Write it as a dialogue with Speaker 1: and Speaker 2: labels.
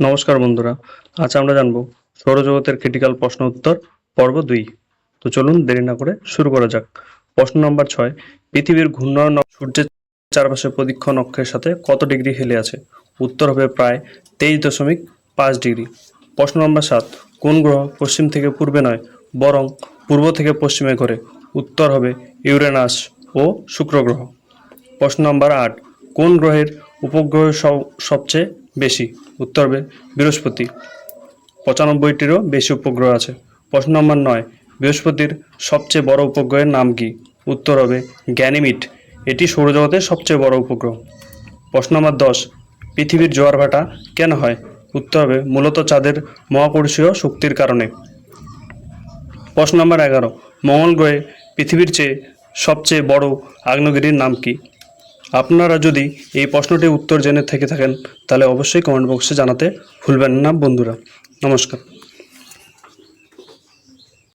Speaker 1: নমস্কার বন্ধুরা, আজ আমরা জানব সৌরজগতের ক্রিটিক্যাল প্রশ্ন উত্তর পর্ব দুই। তো চলুন দেরি না করে শুরু করা যাক। প্রশ্ন নম্বর ছয়, পৃথিবীর অক্ষ সূর্যের চারপাশে প্রদক্ষিণ অক্ষের সাথে কত ডিগ্রি হেলে আছে? উত্তর হবে প্রায় তেইশ দশমিক পাঁচ ডিগ্রি। প্রশ্ন নম্বর সাত, কোন গ্রহ পশ্চিম থেকে পূর্বে নয়, বরং পূর্ব থেকে পশ্চিমে ঘরে? উত্তর হবে ইউরেনাস ও শুক্র গ্রহ। প্রশ্ন নম্বর আট, কোন গ্রহের উপগ্রহ সব- সবচেয়ে বেশি। উত্তর বৃহস্পতি। পঁচানব্বইটিরও বেশি উপগ্রহ আছে। প্রশ্ন নম্বর নয়, বৃহস্পতির সবচেয়ে বড় উপগ্রহের নাম কি? উত্তর হবে গ্যানিমিড এটি সৌরজগতের সবচেয়ে বড় উপগ্রহ। প্রশ্ন নম্বর দশ, পৃথিবীর জোয়ার ভাটা কেন হয়? উত্তর হবে মূলত চাঁদের মহাকর্ষীয় শক্তির কারণে। প্রশ্ন নম্বর এগারো, মঙ্গল গ্রহে পৃথিবীর চেয়ে সবচেয়ে বড় আগ্নেয়গিরির নাম কি? আপনারা যদি এই প্রশ্নটির উত্তর জেনে থেকে থাকেন, তাহলে অবশ্যই কমেন্ট বক্সে জানাতে ভুলবেন না, বন্ধুরা। নমস্কার।